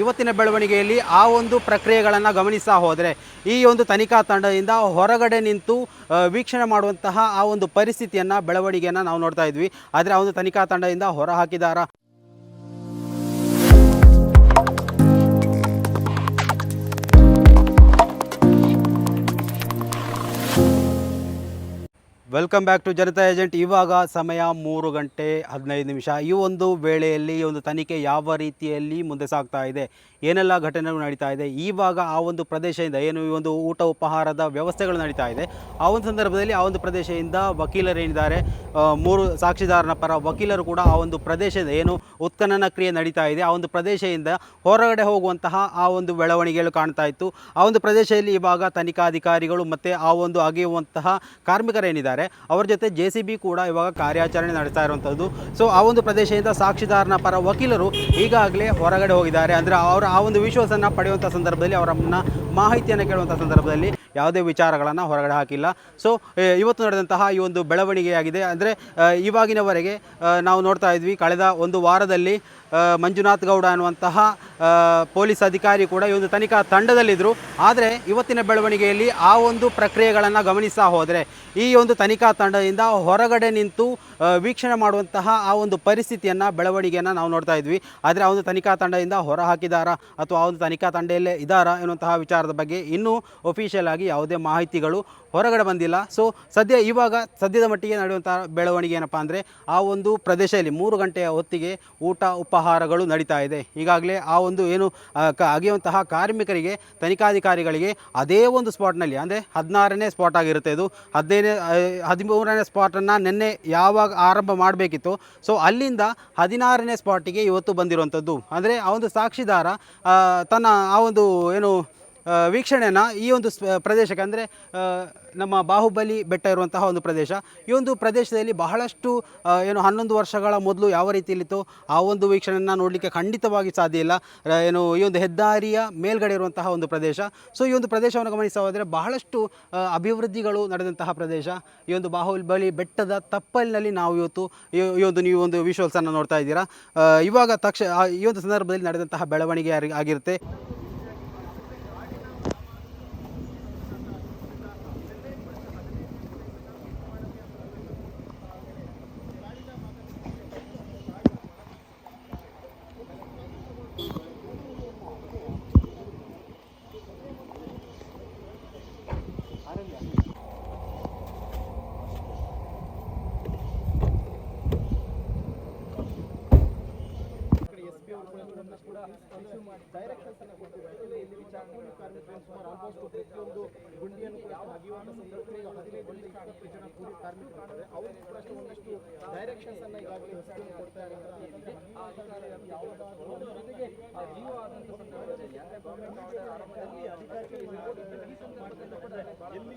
ಇವತ್ತಿನ ಬೆಳವಣಿಗೆಯಲ್ಲಿ ಆ ಒಂದು ಪ್ರಕ್ರಿಯೆಗಳನ್ನು ಗಮನಿಸ್ತಾ ಹೋದರೆ, ಈ ಒಂದು ತನಿಖಾ ತಂಡದಿಂದ ಹೊರಗಡೆ ನಿಂತು ವೀಕ್ಷಣೆ ಮಾಡುವಂತಹ ಆ ಒಂದು ಪರಿಸ್ಥಿತಿಯನ್ನು, ಬೆಳವಣಿಗೆಯನ್ನು ನಾವು ನೋಡ್ತಾ ಇದ್ವಿ. ಆದರೆ ಆ ಒಂದು ತನಿಖಾ ತಂಡದಿಂದ ಹೊರ ಹಾಕಿದಾರ welcome back to Janata agent. ಇವಾಗ ಸಮಯ ಮೂರು ಗಂಟೆ ಹದಿನೈದು ನಿಮಿಷ. ಈ ಒಂದು ವೇಳೆಯಲ್ಲಿ, ಈ ಒಂದು ತನಿಖೆ ಯಾವ ರೀತಿಯಲ್ಲಿ ಮುಂದೆ ಸಾಗ್ತಾ ಇದೆ, ಏನೆಲ್ಲ ಘಟನೆಗಳು ನಡೀತಾ ಇದೆ, ಇವಾಗ ಆ ಒಂದು ಪ್ರದೇಶದಿಂದ ಏನು ಈ ಒಂದು ಊಟ ಉಪಹಾರದ ವ್ಯವಸ್ಥೆಗಳು ನಡೀತಾ ಇದೆ, ಆ ಒಂದು ಸಂದರ್ಭದಲ್ಲಿ ಆ ಒಂದು ಪ್ರದೇಶದಿಂದ ವಕೀಲರೇನಿದ್ದಾರೆ ಮೂರು ಸಾಕ್ಷಿದಾರನ ಪರ ವಕೀಲರು ಕೂಡ ಆ ಒಂದು ಪ್ರದೇಶದ ಏನು ಉತ್ಖನನ ಕ್ರಿಯೆ ನಡೀತಾ ಇದೆ, ಆ ಒಂದು ಪ್ರದೇಶದಿಂದ ಹೊರಗಡೆ ಹೋಗುವಂತಹ ಆ ಒಂದು ಬೆಳವಣಿಗೆಗಳು ಕಾಣ್ತಾ ಇತ್ತು. ಆ ಒಂದು ಪ್ರದೇಶದಲ್ಲಿ ಇವಾಗ ತನಿಖಾಧಿಕಾರಿಗಳು ಮತ್ತು ಆ ಒಂದು ಅಗೆಯುವಂತಹ ಕಾರ್ಮಿಕರೇನಿದ್ದಾರೆ ಅವರ ಜೊತೆ ಜೆ ಕೂಡ ಇವಾಗ ಕಾರ್ಯಾಚರಣೆ ನಡೆಸ್ತಾ ಇರುವಂಥದ್ದು ಸೊ ಆ ಒಂದು ಪ್ರದೇಶದಿಂದ ಸಾಕ್ಷಿದಾರನ ಪರ ವಕೀಲರು ಈಗಾಗಲೇ ಹೊರಗಡೆ ಹೋಗಿದ್ದಾರೆ. ಅಂದರೆ ಅವರ ಆ ಒಂದು ವಿಶ್ವಾಸನ ಪಡೆಯುವಂಥ ಸಂದರ್ಭದಲ್ಲಿ, ಅವರನ್ನ ಮಾಹಿತಿಯನ್ನು ಕೇಳುವಂಥ ಸಂದರ್ಭದಲ್ಲಿ ಯಾವುದೇ ವಿಚಾರಗಳನ್ನು ಹೊರಗಡೆ ಹಾಕಿಲ್ಲ. ಸೊ ಇವತ್ತು ನಡೆದಂತಹ ಈ ಒಂದು ಬೆಳವಣಿಗೆಯಾಗಿದೆ. ಅಂದರೆ ಇವಾಗಿನವರೆಗೆ ನಾವು ನೋಡ್ತಾ ಇದ್ವಿ ಕಳೆದ ಒಂದು ವಾರದಲ್ಲಿ ಮಂಜುನಾಥ್ ಗೌಡ ಅನ್ನುವಂತಹ ಪೊಲೀಸ್ ಅಧಿಕಾರಿ ಕೂಡ ಈ ಒಂದು ತನಿಖಾ ತಂಡದಲ್ಲಿದ್ದರು ಆದರೆ, ಇವತ್ತಿನ ಬೆಳವಣಿಗೆಯಲ್ಲಿ ಆ ಒಂದು ಪ್ರಕ್ರಿಯೆಗಳನ್ನು ಗಮನಿಸ್ತಾ ಹೋದರೆ, ಈ ಒಂದು ತನಿಖಾ ತಂಡದಿಂದ ಹೊರಗಡೆ ನಿಂತು ವೀಕ್ಷಣೆ ಮಾಡುವಂತಹ ಆ ಒಂದು ಪರಿಸ್ಥಿತಿಯನ್ನು, ಬೆಳವಣಿಗೆಯನ್ನು ನಾವು ನೋಡ್ತಾ ಇದ್ವಿ. ಆದರೆ, ಆ ಒಂದು ತನಿಖಾ ತಂಡದಿಂದ ಹೊರ ಹಾಕಿದಾರಾ? ಅಥವಾ ಆ ಒಂದು ತನಿಖಾ ತಂಡದಲ್ಲೇ ಇದ್ದಾರಾ ಎನ್ನುವಂತಹ ವಿಚಾರದ ಬಗ್ಗೆ ಇನ್ನೂ ಒಫಿಷಿಯಲ್ ಆಗಿ ಯಾವುದೇ ಮಾಹಿತಿಗಳು ಹೊರಗಡೆ ಬಂದಿಲ್ಲ. ಸೊ ಸದ್ಯ ಇವಾಗ ಸದ್ಯದ ಮಟ್ಟಿಗೆ ನಡೆಯುವಂಥ ಬೆಳವಣಿಗೆ ಏನಪ್ಪ ಅಂದರೆ ಆ ಒಂದು ಪ್ರದೇಶದಲ್ಲಿ ಮೂರು ಗಂಟೆಯ ಹೊತ್ತಿಗೆ ಊಟ ಉಪಹಾರಗಳು ನಡೀತಾ ಇದೆ. ಈಗಾಗಲೇ ಆ ಒಂದು ಏನು ಅಗೆಯುವಂತಹ ಕಾರ್ಮಿಕರಿಗೆ, ತನಿಖಾಧಿಕಾರಿಗಳಿಗೆ ಅದೇ ಒಂದು ಸ್ಪಾಟ್ನಲ್ಲಿ ಅಂದರೆ ಹದಿನಾರನೇ ಸ್ಪಾಟ್ ಆಗಿರುತ್ತೆ ಇದು. ಹದಿನೈದನೇ ಹದಿಮೂರನೇ ಸ್ಪಾಟನ್ನು ನಿನ್ನೆ ಯಾವಾಗ ಆರಂಭ ಮಾಡಬೇಕಿತ್ತು. ಸೊ ಅಲ್ಲಿಂದ ಹದಿನಾರನೇ ಸ್ಪಾಟಿಗೆ ಇವತ್ತು ಬಂದಿರುವಂಥದ್ದು ಅಂದರೆ ಆ ಒಂದು ಸಾಕ್ಷಿದಾರ ತನ್ನ ಆ ಒಂದು ಏನು ಆ, ವೀಕ್ಷಣೆಯನ್ನು ಈ ಒಂದು ಪ್ರದೇಶಕ್ಕೆ ಅಂದರೆ ನಮ್ಮ ಬಾಹುಬಲಿ ಬೆಟ್ಟ ಇರುವಂತಹ ಒಂದು ಪ್ರದೇಶ. ಈ ಒಂದು ಪ್ರದೇಶದಲ್ಲಿ ಬಹಳಷ್ಟು ಏನು ಹನ್ನೊಂದು ವರ್ಷಗಳ ಮೊದಲು ಯಾವ ರೀತಿಯಲ್ಲಿತ್ತು ಆ ಒಂದು ವೀಕ್ಷಣೆಯನ್ನು ನೋಡಲಿಕ್ಕೆ ಖಂಡಿತವಾಗಿ ಸಾಧ್ಯ ಇಲ್ಲ. ಏನು ಈ ಒಂದು ಹೆದ್ದಾರಿಯ ಮೇಲ್ಗಡೆ ಇರುವಂತಹ ಒಂದು ಪ್ರದೇಶ. ಸೊ ಈ ಒಂದು ಪ್ರದೇಶವನ್ನು ಗಮನಿಸ್ತಾ ಬಹಳಷ್ಟು ಅಭಿವೃದ್ಧಿಗಳು ನಡೆದಂತಹ ಪ್ರದೇಶ. ಈ ಒಂದು ಬಾಹುಬಲಿ ಬೆಟ್ಟದ ತಪ್ಪಲಿನಲ್ಲಿ ನಾವು ಇವತ್ತು ಈ ಒಂದು ನೀವು ಒಂದು ವಿಶ್ವಲ್ಸನ್ನು ನೋಡ್ತಾ ಇದ್ದೀರಾ. ಇವಾಗ ತಕ್ಷ ಈ ಒಂದು ಸಂದರ್ಭದಲ್ಲಿ ನಡೆದಂತಹ ಬೆಳವಣಿಗೆ ಡೈರೆಕ್ಟ್ ಕೆಲಸನ ಕೊಟ್ಟಿದ್ದಾರೆ ಗುಂಡಿಯನ್ನು ಕೂಡ ಅಗಿಯುವಂಥ ಸಂದರ್ಭದಲ್ಲಿ ಹದಿನೈದರಿಂದ ಜನ ಅವರು ಒಂದಷ್ಟು ಡೈರೆಕ್ಷನ್ಸನ್ನು ಈಗಾಗಲೇ ಕೊಡ್ತಾ ಇದ್ದಾರೆ ಜೊತೆಗೆ ಜೀವ ಆದಂಥ ಸಂದರ್ಭದಲ್ಲಿ ಆರ್ಡರ್ ಆರಂಭದಲ್ಲಿ ಎಲ್ಲಿ